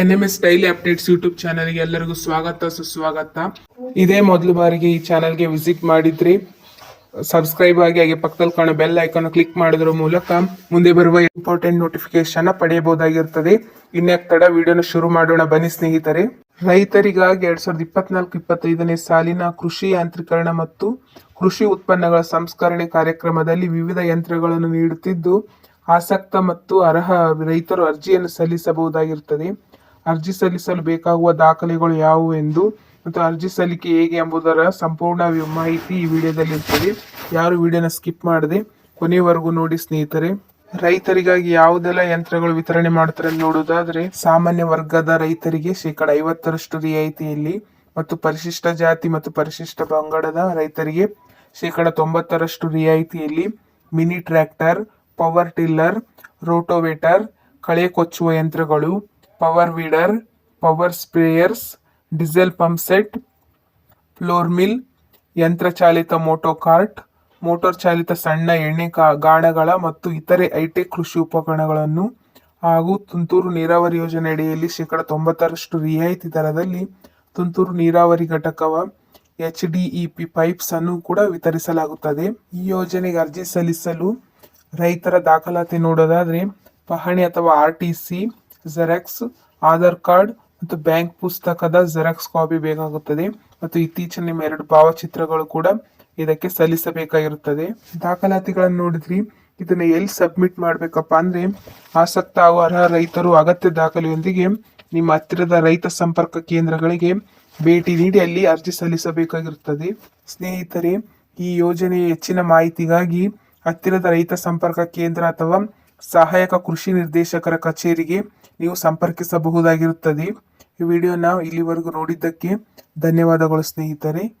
N M S daily updates YouTube ಚಾನಲ್ಗೆ ಎಲ್ಲರಿಗೂ ಸ್ವಾಗತ, ಸುಸ್ವಾಗತ. ಇದೇ ಮೊದಲು ಬಾರಿಗೆ ಈ ಚಾನಲ್ಗೆ ವಿಸಿಟ್ ಮಾಡಿದ್ರಿ. ಸಬ್ಸ್ಕ್ರೈಬ್ ಆಗಿ ಹಾಗೆ ಪಕ್ಕದಲ್ಲಿ ಕಾಣೋ ಬೆಲ್ ಐಕಾನ್ ಕ್ಲಿಕ್ ಮಾಡೋದ್ರ ಮೂಲಕ ಮುಂದೆ ಬರುವ ಇಂಪಾರ್ಟೆಂಟ್ ನೋಟಿಫಿಕೇಶನ್ ಪಡೆಯಬಹುದಾಗಿರ್ತದೆ. ಇನ್ಯಾಕ್ ತಡ ವಿಡಿಯೋನ ಶುರು ಮಾಡೋಣ ಬನ್ನಿ ಸ್ನೇಹಿತರೆ. ರೈತರಿಗಾಗಿ ಎರಡ್ ಸಾವಿರದ ಇಪ್ಪತ್ನಾಲ್ಕು, ಇಪ್ಪತ್ತೈದನೇ ಸಾಲಿನ ಕೃಷಿ ಯಾಂತ್ರೀಕರಣ ಮತ್ತು ಕೃಷಿ ಉತ್ಪನ್ನಗಳ ಸಂಸ್ಕರಣೆ ಕಾರ್ಯಕ್ರಮದಲ್ಲಿ ವಿವಿಧ ಯಂತ್ರಗಳನ್ನು ನೀಡುತ್ತಿದ್ದು, ಆಸಕ್ತ ಮತ್ತು ಅರ್ಹ ರೈತರು ಅರ್ಜಿಯನ್ನು ಸಲ್ಲಿಸಬಹುದಾಗಿರುತ್ತದೆ ಅರ್ಜಿ ಸಲ್ಲಿಸಲು ಬೇಕಾಗುವ ದಾಖಲೆಗಳು ಯಾವುವು ಎಂದು ಮತ್ತು ಅರ್ಜಿ ಸಲ್ಲಿಕೆ ಹೇಗೆ ಎಂಬುದರ ಸಂಪೂರ್ಣ ಮಾಹಿತಿ ಈ ವಿಡಿಯೋದಲ್ಲಿ ಇರ್ತದೆ. ಯಾರು ವಿಡಿಯೋನ ಸ್ಕಿಪ್ ಮಾಡದೆ ಕೊನೆಯವರೆಗೂ ನೋಡಿ ಸ್ನೇಹಿತರೆ. ರೈತರಿಗಾಗಿ ಯಾವುದೆಲ್ಲ ಯಂತ್ರಗಳು ವಿತರಣೆ ಮಾಡ್ತಾರೆ ನೋಡುವುದಾದ್ರೆ, ಸಾಮಾನ್ಯ ವರ್ಗದ ರೈತರಿಗೆ ಶೇಕಡ ಐವತ್ತರಷ್ಟು ರಿಯಾಯಿತಿಯಲ್ಲಿ ಮತ್ತು ಪರಿಶಿಷ್ಟ ಜಾತಿ ಮತ್ತು ಪರಿಶಿಷ್ಟ ಪಂಗಡದ ರೈತರಿಗೆ ಶೇಕಡ ತೊಂಬತ್ತರಷ್ಟು ರಿಯಾಯಿತಿಯಲ್ಲಿ mini tractor, power tiller, rotavator, ಕಳೆ ಕೊಚ್ಚುವ ಯಂತ್ರಗಳು power weeder power sprayers diesel pump set flour mill ಯಂತ್ರಚಾಲಿತ moto cart motor ಚಾಲಿತ ಸಣ್ಣ ಎಣ್ಣೆ ಕಾ- ಗಾಣಗಳ ಮತ್ತು ಇತರೆ ಐಟೆಕ್ ಕೃಷಿ ಉಪಕರಣಗಳನ್ನು ಹಾಗೂ ತುಂತುರು ನೀರಾವರಿ ಯೋಜನೆ ಅಡಿಯಲ್ಲಿ ಶೇಕಡ ತೊಂಬತ್ತರಷ್ಟು ರಿಯಾಯಿತಿ ದರದಲ್ಲಿ ತುಂತುರು ನೀರಾವರಿ ಘಟಕವ ಎಚ್ ಡಿಇಪಿ ಪೈಪ್ಸ್ ಅನ್ನು ಕೂಡ ವಿತರಿಸಲಾಗುತ್ತದೆ. ಈ ಯೋಜನೆಗೆ ಅರ್ಜಿ ಸಲ್ಲಿಸಲು ರೈತರ ದಾಖಲಾತಿ ನೋಡೋದಾದರೆ, ಪಹಣಿ ಅಥವಾ R T C xerox Aadhaar card ಮತ್ತು ಬ್ಯಾಂಕ್ ಪುಸ್ತಕದ ಜೆರಾಕ್ಸ್ ಕಾಪಿ ಬೇಕಾಗುತ್ತದೆ. ಮತ್ತು ಇತ್ತೀಚಿನ ನಿಮ್ಮ ಎರಡು ಭಾವಚಿತ್ರಗಳು ಕೂಡ ಇದಕ್ಕೆ ಸಲ್ಲಿಸಬೇಕಾಗಿರುತ್ತದೆ. ದಾಖಲಾತಿಗಳನ್ನು ನೋಡಿದ್ರಿ. ಇದನ್ನು ಎಲ್ಲಿ ಸಬ್ಮಿಟ್ ಮಾಡಬೇಕಪ್ಪ ಅಂದ್ರೆ ಆಸಕ್ತ ಹಾಗೂ ಅರ್ಹ ರೈತರು ಅಗತ್ಯ ದಾಖಲೆಯೊಂದಿಗೆ ನಿಮ್ಮ ಹತ್ತಿರದ ರೈತ ಸಂಪರ್ಕ ಕೇಂದ್ರಗಳಿಗೆ ಭೇಟಿ ನೀಡಿ ಅಲ್ಲಿ ಅರ್ಜಿ ಸಲ್ಲಿಸಬೇಕಾಗಿರುತ್ತದೆ. ಸ್ನೇಹಿತರೆ, ಈ ಯೋಜನೆಯ ಹೆಚ್ಚಿನ ಮಾಹಿತಿಗಾಗಿ ಹತ್ತಿರದ ರೈತ ಸಂಪರ್ಕ ಕೇಂದ್ರ ಅಥವಾ ಸಹಾಯಕ ಕೃಷಿ ನಿರ್ದೇಶಕರ ಕಚೇರಿಗೆ ನೀವು ಸಂಪರ್ಕಿಸಬಹುದಾಗಿರುತ್ತದೆ. ಈ ವಿಡಿಯೋನ ಇಲ್ಲಿವರೆಗೂ ನೋಡಿದ್ದಕ್ಕೆ ಧನ್ಯವಾದಗಳು ಸ್ನೇಹಿತರೆ.